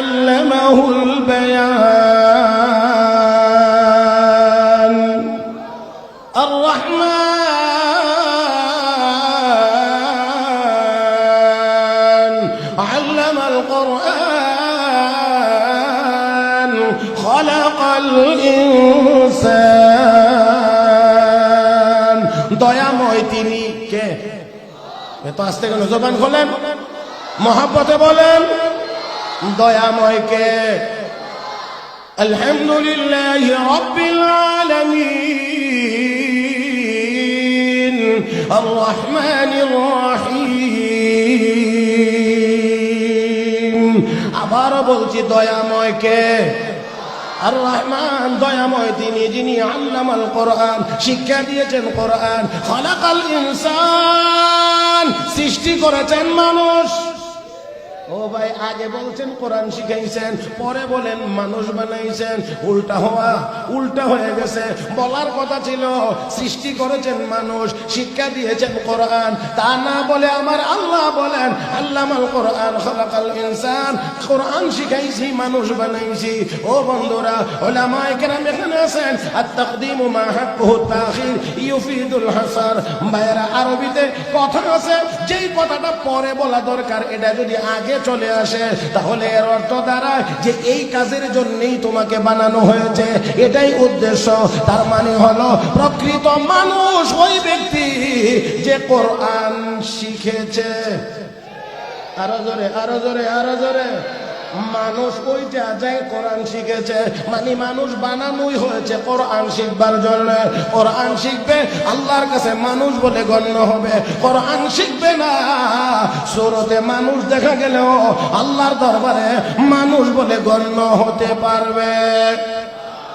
علمه البيان الرحمن علم القرآن خلق الإنسان দয়াময় তিনি কে এত আসতে গেল জবান খোলেন মহাব্বতে বলেন দয়াময়কে। আলহামদুলিল্লাহ রব্বিল আলামিন। আর রহমানির রহিম। আবার বলছি দয়াময়কে। আর রহমান দয়াময় তিনি, যিনি আল্লামাল কোরআন, শিক্ষা দিয়েছেন কোরআন, খলাকাল ইনসান, সৃষ্টি করেছেন মানুষ। ও ভাই, আগে বলছেন, কোরআন শিখাইছেন, পরে বলেন, মানুষ বানাইছেন। উল্টা হওয়া, উল্টা হয়ে গেছে। বলার কথা ছিল, সৃষ্টি করেছেন মানুষ, শিক্ষা দিয়েছেন কোরআন। তা না বলে আমার আল্লাহ বলেন, আল্লামাল কোরআন খলাকাল ইনসান। কোরআন শিখাইছি, মানুষ বানাইছি। ও বন্ধুরা, ওলামায়ে কেরাম এখানে আছেন? আর তাকদিমু মা হাক্কুহু তাখির, ইউফিদুল হাসার। ভাইরা আরবিতে কথা আছে, যেই কথাটা পরে বলা দরকার, এটা যদি আগে চলে আসে, তাহলে এর অর্থ দাঁড়ায় যে এই কাজের জন্যই তোমাকে বানানো হয়েছে। এটাই উদ্দেশ্য। তার মানে হলো, প্রকৃত মানুষ ওই ব্যক্তি যে কোরআন শিখেছে। আরও জোরে আরও জোরে আরও জোরে। মানুষ ওইটা যায় কোরআন শিখেছে মানে মানুষ বানানোই হয়েছে কোরআন শিখবার জন্য কোরআন শিখবে আল্লাহর কাছে মানুষ বলে গণ্য হবে কোরআন শিখবে না সুরতে মানুষ দেখা গেলেও আল্লাহর দরবারে মানুষ বলে গণ্য হতে পারবে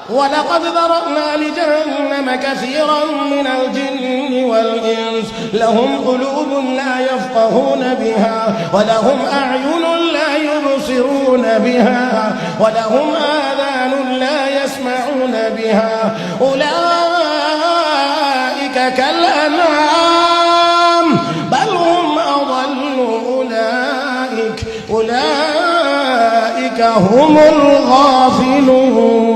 ولقد ذرأنا لجهنم كثيرا من الجن والإنس لهم قلوب لا يفقهون بها ولهم أعين لا يبصرون بها ولهم آذان لا يسمعون بها. أولئك كالأنعام بل هم أضل أولئك. أولئك هم الغافلون.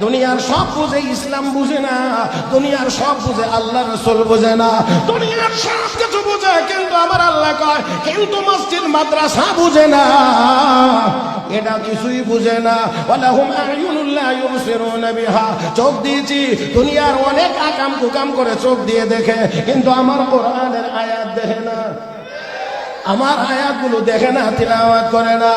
দুনিয়ার সব বুঝে ইসলাম বুঝে না, দুনিয়ার সব বুঝে আল্লাহ রসুল বুঝে না। দুনিয়ার সব কিছু বুঝে, কিন্তু আমার আল্লাহ কয়, কিন্তু মসজিদ, মাদ্রাসা বুঝে না। এটা কিছুই বুঝে না। ওয়ালাহুম আয়ুনুল্লাহ ইউবসিরুনা বিহা। চোখ দিয়েছি, দুনিয়ার অনেক আকাম কুকাম করে চোখ দিয়ে দেখে, কিন্তু আমার কোরআনের আয়াত দেখে না। আমার আয়াতগুলো দেখে না, তিলাওয়াত করে না।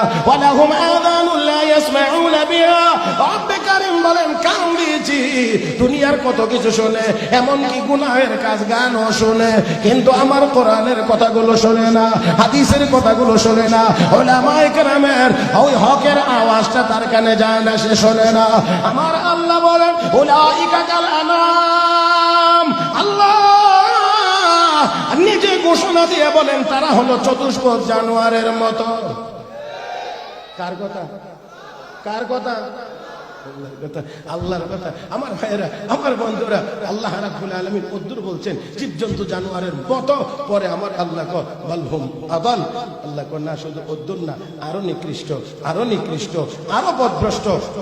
দুনিয়ার কত কিছু এমন কি গুনাহের কাজ গানও কিন্তু আমার কোরআনের কথাগুলো শুনে না, হাদিসের কথাগুলো শুনে না। ওলামায়ে কেরামের ওই হকের আওয়াজটা তার কানে যায় না, সে শোনে না। আমার আল্লাহ বলেন, উলাইকা আনাম। আল্লাহ নিজে ঘোষণা দিয়ে বলেন, তারা হলো চতুষ্পদ জানোয়ারের মতো। কার কথা? কার কথা? আমার আল্লাহ জীবজন্তু আল্লাহ না না, আরও নিকৃষ্ট আরও নিকৃষ্ট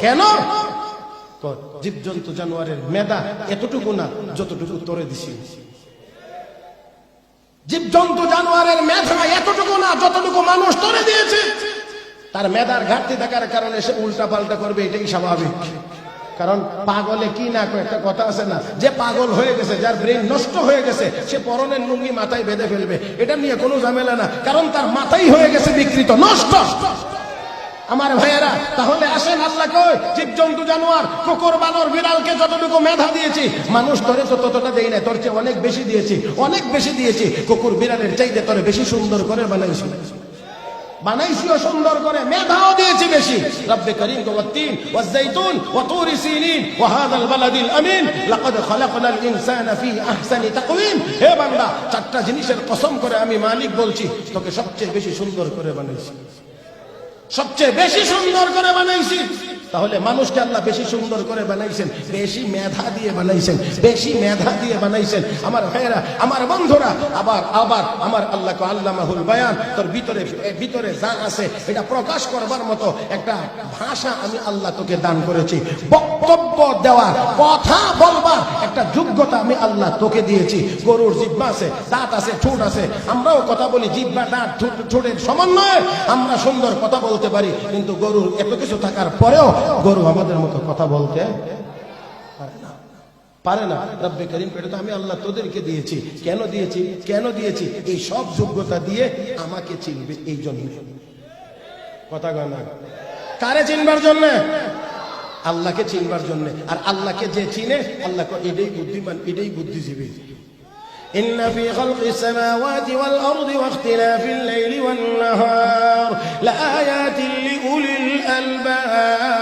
কেন? জীবজন্তু জানোয়ারের মেধা এতটুকু না, যতটুকু তোরে দিছি। জীবজন্তু জানোয়ারের মেধা এতটুকু না, যতটুকু মানুষ তরে দিয়েছে। তার মেধার ঘাটতি থাকার কারণে সে উল্টা পাল্টা করবে, এটাই স্বাভাবিক। কারণ পাগলে কি না একটা কথা আছে না, যে পাগল হয়ে গেছে, যার ব্রেন নষ্ট হয়ে গেছে, সে পরনের লুঙ্গি মাথায় বেঁধে ফেলবে। এটা নিয়ে কোনো ঝামেলা না, কারণ তার মাথাই হয়ে গেছে বিকৃত, নষ্ট। আমার ভাইয়েরা, তাহলে আসেন আল্লাহ কই? জীবজন্তু, জানোয়ার, কুকুর, বানর, বিড়ালকে যতটুকু মেধা দিয়েছি, মানুষ তোরে তো ততটা দেই না তোর চেয়ে অনেক বেশি দিয়েছি, অনেক বেশি দিয়েছি, কুকুর, বিড়ালের চাইতে তোরে বেশি সুন্দর করে বানাইছি। বানাইছিও সুন্দর করে, মেধাও দিয়েছি বেশি। রব্বে করিম ওয়াত্তিন, ওয়াজ্জাইতুন, ওয়াতুর সিনিন ওয়া হাযাল বালাদিল আমিন। লাকাদ খালাকনাল ইনসানা ফি আহসানি তাকওয়িম। হে বান্দা, চারটা জিনিসের কসম করে আমি মালিক বলছি, তোকে সবচেয়ে বেশি সুন্দর করে বানাইছি। সবচেয়ে বেশি সুন্দর করে বানাইছি। তাহলে মানুষকে আল্লাহ বেশি সুন্দর করে বানাইছেন, বেশি মেধা দিয়ে বানাইছেন, বেশি মেধা দিয়ে বানাইছেন। আমার ভাইয়েরা, আমার বন্ধুরা, আবার আবার আমার আল্লাহ আল্লামাহুল বায়ান, তোর ভিতরে ভিতরে যা আছে, এটা প্রকাশ করবার মতো একটা ভাষা আমি আল্লাহ তোকে দান করেছি। বক্তব্য দেওয়ার কথা বলবার একটা যোগ্যতা আমি আল্লাহ তোকে দিয়েছি। গরুর জিব্বা আছে, দাঁত আছে, ঠোঁট আছে, আমরাও কথা বলি জিব্বা দাঁত, ঠোঁট, ঠোঁটের সমন্বয়ে আমরা সুন্দর কথা বলতে পারি। কিন্তু গরুর এত কিছু থাকার পরেও গরু আমাদের মতো কথা বলতে পারে না পারে না রব্বে করিম এটা তো আমি আল্লাহ তোদেরকে দিয়েছি কেন দিয়েছি কেন দিয়েছি এই সব যোগ্যতা দিয়ে আমাকে চিনবে এই জন্য কথা গনা কারে চিনবার জন্য আল্লাহকে চিনবার জন্য আর আল্লাহকে যে চিনে আল্লাহ কয়, এটাই বুদ্ধিমান এটাই বুদ্ধিজীবী إن في خلق السماوات والأرض واختلاف الليل والنهار لآيات لأولي الألباب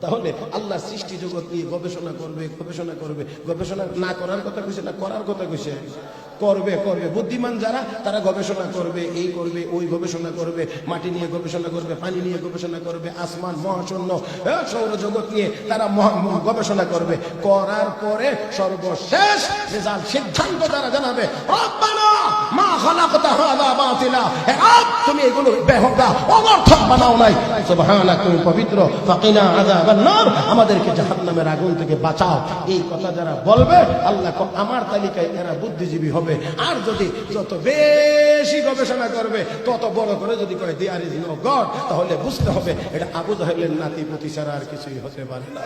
তাহলে আল্লাহ সৃষ্টি জগৎ নিয়ে গবেষণা করবে গবেষণা করবে। গবেষণা না করার কথা কইছে না করার কথা কইছে? করবে করবে। বুদ্ধিমান যারা, তারা গবেষণা করবে, এই করবে, ওই গবেষণা করবে, মাটি নিয়ে গবেষণা করবে, পানি নিয়ে গবেষণা করবে, আসমান, মহাশূন্য সৌরজগৎ নিয়ে তারা গবেষণা করবে। করার পরে সর্বশেষ রেজাল্ট, সিদ্ধান্ত তারা জানাবে, রব্বানা মা খালাকতা হাযা বাতিলা। হে রব তুমি এগুলো অনর্থক বানাও নাই। সুবহানাক তুমি পবিত্র। ফাকিনা আযাবান নার। আমাদেরকে জাহান্নামের আগুন থেকে বাঁচাও। এই কথা যারা বলবে, আল্লাহ আমার তালিকায় এরা বুদ্ধিজীবী হবে। আর যদি যত বেশি গবেষণা করবে, তত বড় করে যদি কয় দেয়ার ইজ নো গড তাহলে বুঝতে হবে, এটা আবু জাহেলের নাতি ছাড়া আর কিছুই হতে পারে না।